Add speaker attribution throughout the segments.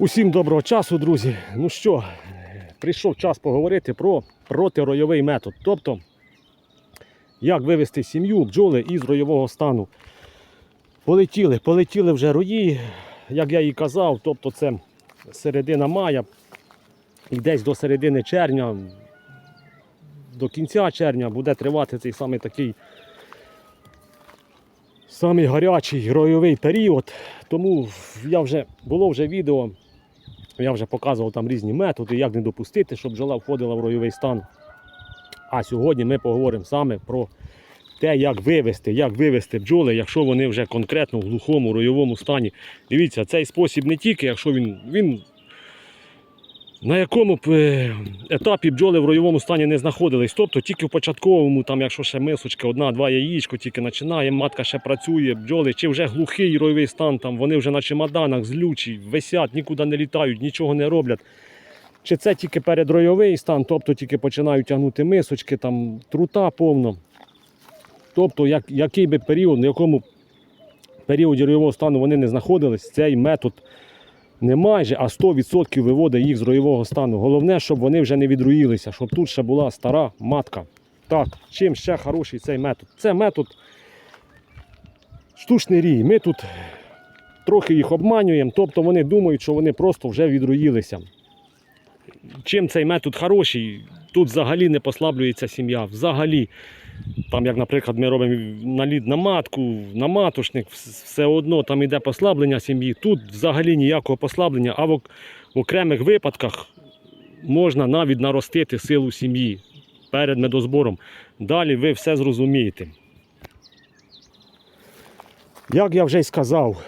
Speaker 1: Усім доброго часу, друзі. Ну що, прийшов час поговорити про протиройовий метод. Тобто, як вивести сім'ю бджоли із ройового стану. Полетіли, полетіли вже рої, як я і казав, тобто це середина мая і десь до середини червня, до кінця червня буде тривати цей самий такий самий гарячий ройовий період. Тому я вже було вже відео, я вже показував там різні методи, як не допустити, щоб бджола входила в ройовий стан. А сьогодні ми поговоримо саме про те, як вивести, як вивести бджоли, якщо вони вже конкретно в глухому ройовому стані. Дивіться, цей спосіб не тільки, якщо він, він на якому б е, етапі бджоли в ройовому стані не знаходились. Тобто тільки в початковому, там, якщо ще мисочка, одна-два яєчко тільки починає, матка ще працює, бджоли, чи вже глухий ройовий стан, там, вони вже на чемоданах, злючі, висять, нікуди не літають, нічого не роблять. Чи це тільки передройовий стан, тобто тільки починають тягнути мисочки, там трута повно. Тобто, як, який би період, на якому періоді ройового стану вони не знаходились, цей метод не майже, а 100% виводить їх з ройового стану. Головне, щоб вони вже не відруїлися, щоб тут ще була стара матка. Так, чим ще хороший цей метод? Це метод штучний рій. Ми тут трохи їх обманюємо, тобто вони думають, що вони просто вже відруїлися. Чим цей метод хороший? Тут взагалі не послаблюється сім'я. Взагалі. Там, як, наприклад, ми робимо наліт на матку, на матушник, все одно там йде послаблення сім'ї. Тут взагалі ніякого послаблення, а в, окремих випадках можна навіть наростити силу сім'ї перед медозбором. Далі ви все зрозумієте. Як я вже й сказав,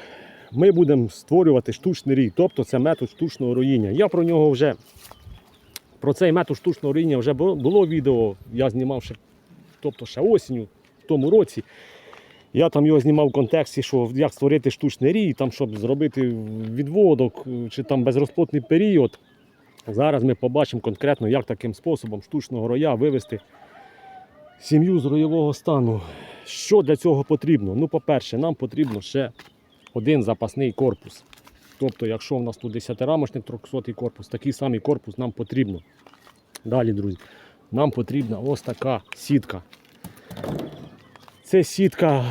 Speaker 1: ми будемо створювати штучний рій, тобто це метод штучного роїння. Я про нього вже, про цей метод штучного роїння вже було відео, я знімав ще тобто ще осінню в тому році. Я там його знімав в контексті, що як створити штучний рій, там, щоб зробити відводок е, чи там безрозплодний період. Зараз ми побачимо конкретно, як таким способом штучного роя вивести сім'ю з роєвого стану. Що для цього потрібно? Ну, по-перше, нам потрібно ще один запасний корпус. Тобто, якщо в нас тут 10-рамочник 300 корпус, такий самий корпус нам потрібно. Далі, друзі нам потрібна ось така сітка. Це сітка,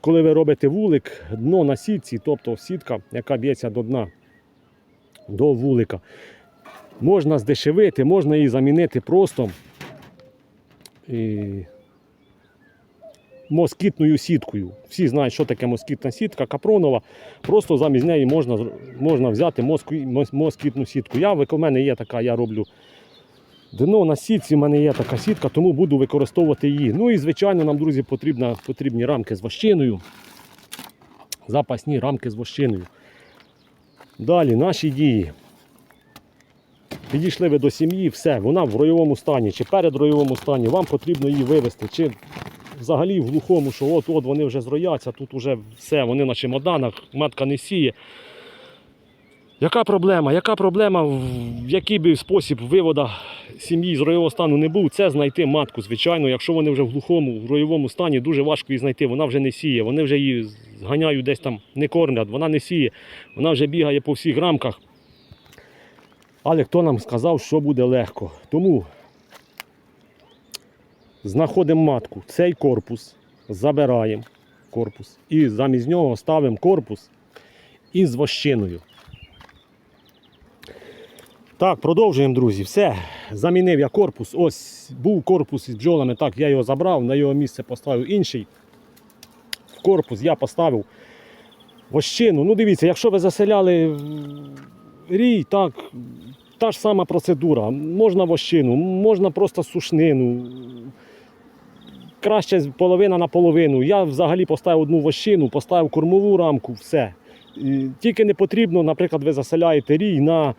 Speaker 1: коли ви робите вулик, дно на сітці, тобто сітка, яка б'ється до дна, до вулика. Можна здешевити, можна її замінити просто і, москітною сіткою. Всі знають, що таке москітна сітка, капронова. Просто замість неї можна, можна взяти москітну сітку. Я, в мене є така, я роблю Дно на сітці в мене є така сітка, тому буду використовувати її. Ну і звичайно, нам, друзі, потрібна, потрібні рамки з вощиною. Запасні рамки з вощиною. Далі наші дії. Підійшли ви до сім'ї, все, вона в ройовому стані чи перед ройовому стані, вам потрібно її вивезти. Чи взагалі в глухому, що от от вони вже зрояться, тут вже все, вони на чемоданах, матка не сіє. Яка проблема? Яка проблема, в який би спосіб вивода сім'ї з ройового стану не був, це знайти матку. Звичайно, якщо вони вже в глухому, в ройовому стані, дуже важко її знайти. Вона вже не сіє, вони вже її зганяють десь там, не кормлять, вона не сіє, вона вже бігає по всіх рамках. Але хто нам сказав, що буде легко? Тому знаходимо матку, цей корпус, забираємо корпус і замість нього ставимо корпус із вощиною. Так, продовжуємо, друзі. Все. Замінив я корпус. Ось був корпус із бджолами. Так, я його забрав, на його місце поставив інший. В корпус я поставив вощину. Ну, дивіться, якщо ви заселяли рій, так, та ж сама процедура. Можна вощину, можна просто сушнину. Краще половина на половину. Я взагалі поставив одну вощину, поставив кормову рамку, все. Тільки не потрібно, наприклад, ви заселяєте рій на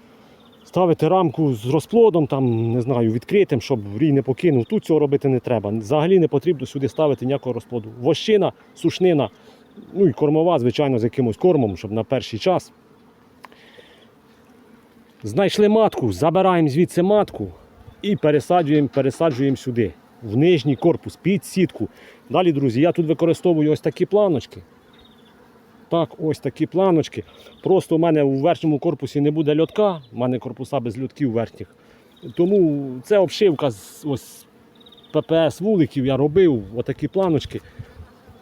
Speaker 1: ставити рамку з розплодом, там, не знаю, відкритим, щоб рій не покинув. Тут цього робити не треба. Взагалі не потрібно сюди ставити ніякого розплоду. Вощина, сушнина, ну і кормова, звичайно, з якимось кормом, щоб на перший час. Знайшли матку, забираємо звідси матку і пересаджуємо, пересаджуємо сюди, в нижній корпус, під сітку. Далі, друзі, я тут використовую ось такі планочки. Так, ось такі планочки. Просто у мене у верхньому корпусі не буде льотка, у мене корпуса без льотків верхніх. Тому це обшивка з ось ППС вуликів я робив, отакі планочки.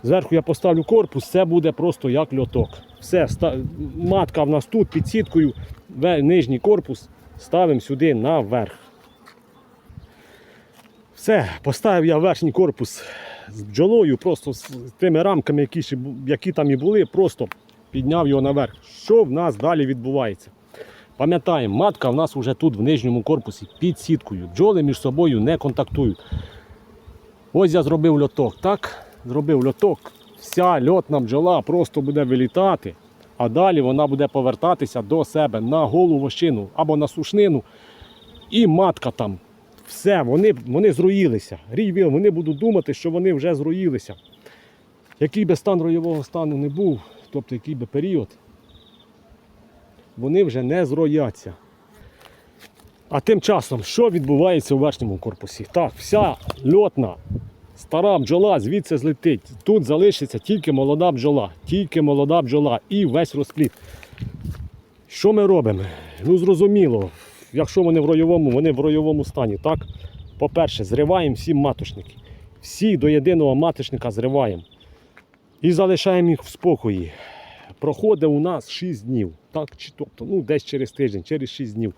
Speaker 1: Зверху я поставлю корпус, це буде просто як льоток. Все, матка в нас тут під сіткою, нижній корпус ставимо сюди наверх. Все, поставив я верхній корпус з бджолою, просто з тими рамками, які, ще які там і були, просто підняв його наверх. Що в нас далі відбувається? Пам'ятаємо, матка в нас вже тут в нижньому корпусі під сіткою. Бджоли між собою не контактують. Ось я зробив льоток, так? Зробив льоток. Вся льотна бджола просто буде вилітати, а далі вона буде повертатися до себе на голу вощину або на сушнину. І матка там. Все, вони, вони зруїлися. Рій віл, вони будуть думати, що вони вже зруїлися. Який би стан роєвого стану не був, тобто який би період, вони вже не зрояться. А тим часом, що відбувається у верхньому корпусі? Так, вся льотна стара бджола звідси злетить. Тут залишиться тільки молода бджола, тільки молода бджола і весь розпліт. Що ми робимо? Ну зрозуміло, якщо вони в ройовому, вони в ройовому стані. Так? По-перше, зриваємо всі маточники. Всі до єдиного маточника зриваємо. І залишаємо їх в спокої. Проходить у нас 6 днів. Так, чи тобто, ну, десь через тиждень, через 6 днів.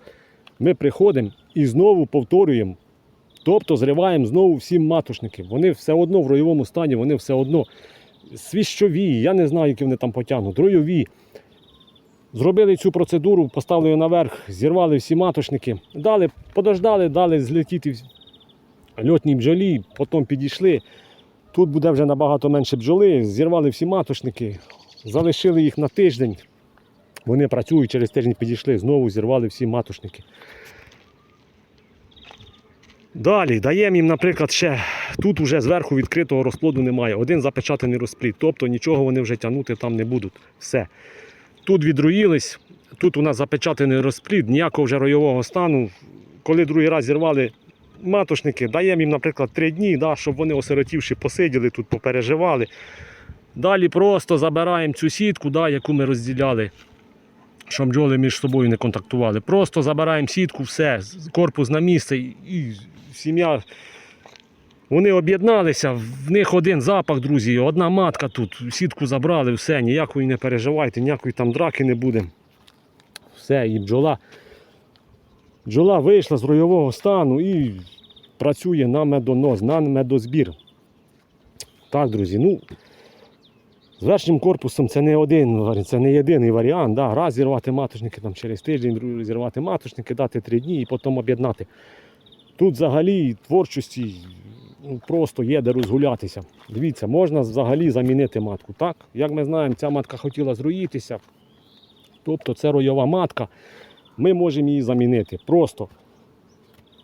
Speaker 1: Ми приходимо і знову повторюємо. Тобто зриваємо знову всі матушники. Вони все одно в ройовому стані, вони все одно свіщові, я не знаю, які вони там потягнуть, ройові. Зробили цю процедуру, поставили наверх, зірвали всі маточники, дали, подождали, дали злетіти в- льотній бджолі, потім підійшли. Тут буде вже набагато менше бджоли, зірвали всі маточники, залишили їх на тиждень. Вони працюють, через тиждень підійшли, знову зірвали всі маточники. Далі даємо їм, наприклад, ще тут уже зверху відкритого розплоду немає. Один запечатаний розплід, тобто нічого вони вже тягнути там не будуть. Все. Тут відруїлись, тут у нас запечатаний розплід, ніякого вже ройового стану. Коли другий раз зірвали матошники, даємо їм, наприклад, три дні, да, щоб вони осиротівши посиділи, тут попереживали. Далі просто забираємо цю сітку, да, яку ми розділяли, щоб бджоли між собою не контактували. Просто забираємо сітку, все, корпус на місце і- сім'я. Вони об'єдналися, в них один запах, друзі, одна матка тут. Сітку забрали, все, ніякої не переживайте, ніякої там драки не буде. Все, і бджола. Бджола вийшла з ройового стану і працює на медонос, на медозбір. Так, друзі, ну. З верхнім корпусом це не один це не єдиний варіант. Да. Раз зірвати маточники там, через тиждень, зірвати маточники, дати три дні і потім об'єднати. Тут взагалі творчості просто є де розгулятися. Дивіться, можна взагалі замінити матку. Так? Як ми знаємо, ця матка хотіла зруїтися. Тобто це ройова матка. Ми можемо її замінити. Просто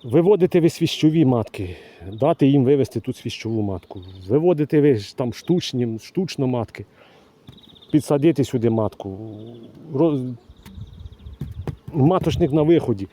Speaker 1: виводити ви свіщові матки, дати їм вивести тут свіщову матку. Виводити ви там штучні, штучно матки, підсадити сюди матку. Маточник на виході.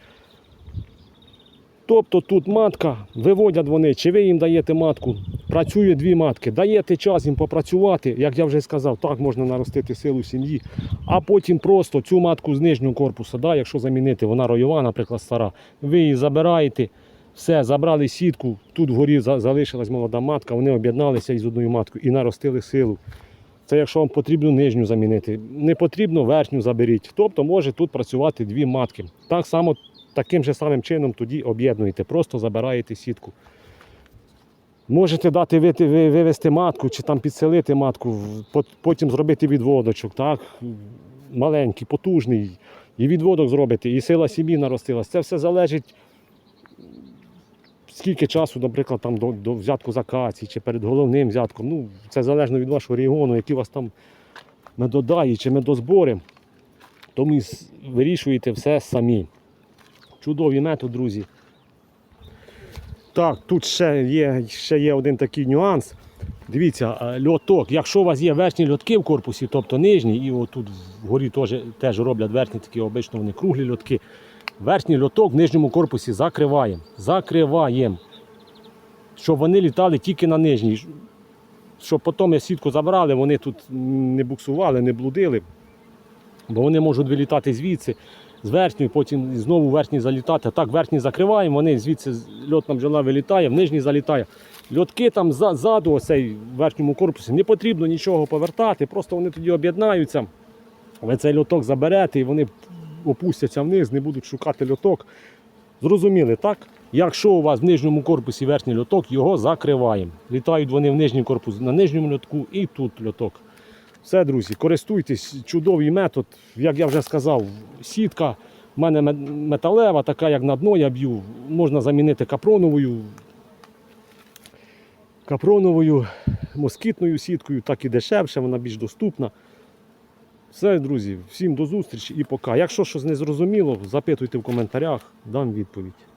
Speaker 1: Тобто тут матка, виводять вони, чи ви їм даєте матку, працює дві матки, даєте час їм попрацювати, як я вже сказав, так можна наростити силу сім'ї, а потім просто цю матку з нижнього корпусу, да, якщо замінити, вона ройова, наприклад, стара, ви її забираєте, все, забрали сітку, тут вгорі залишилась молода матка, вони об'єдналися із одною маткою і наростили силу. Це якщо вам потрібно нижню замінити. Не потрібно верхню заберіть. Тобто може тут працювати дві матки. Так само таким же самим чином тоді об'єднуєте, просто забираєте сітку. Можете дати вити- ви- вивести матку чи там підселити матку, потім зробити відводочок, так? маленький, потужний, і відводок зробити, і сила сім'ї наростилась. Це все залежить, скільки часу, наприклад, там, до, до взятку з акації чи перед головним взятком. Ну, це залежно від вашого регіону, які у вас там медодаї чи медозбори. Тому вирішуєте все самі. Чудовий метод, друзі. Так, тут ще є, ще є один такий нюанс. Дивіться, е, льоток. Якщо у вас є верхні льотки в корпусі, тобто нижні, і отут вгорі теж, теж роблять верхні такі, обично вони круглі льотки. Верхній льоток в нижньому корпусі закриваємо. Закриваємо. Щоб вони літали тільки на нижній. щоб потім я сітку забрали, вони тут не буксували, не блудили. Бо вони можуть вилітати звідси, з верхньої, потім знову верхній залітати. А так верхній закриваємо, вони звідси льотна бджола вилітає, в нижній залітає. Льотки там ззаду, оцей верхньому корпусі, не потрібно нічого повертати, просто вони тоді об'єднаються. Ви цей льоток заберете і вони опустяться вниз, не будуть шукати льоток. Зрозуміли, так? Якщо у вас в нижньому корпусі верхній льоток, його закриваємо. Літають вони в нижній корпус на нижньому льотку і тут льоток. Все, друзі, користуйтесь, чудовий метод. Як я вже сказав, сітка в мене металева, така як на дно я б'ю. Можна замінити капроновою, капроновою москітною сіткою, так і дешевше, вона більш доступна. Все, друзі, всім до зустрічі і пока. Якщо щось не зрозуміло, запитуйте в коментарях, дам відповідь.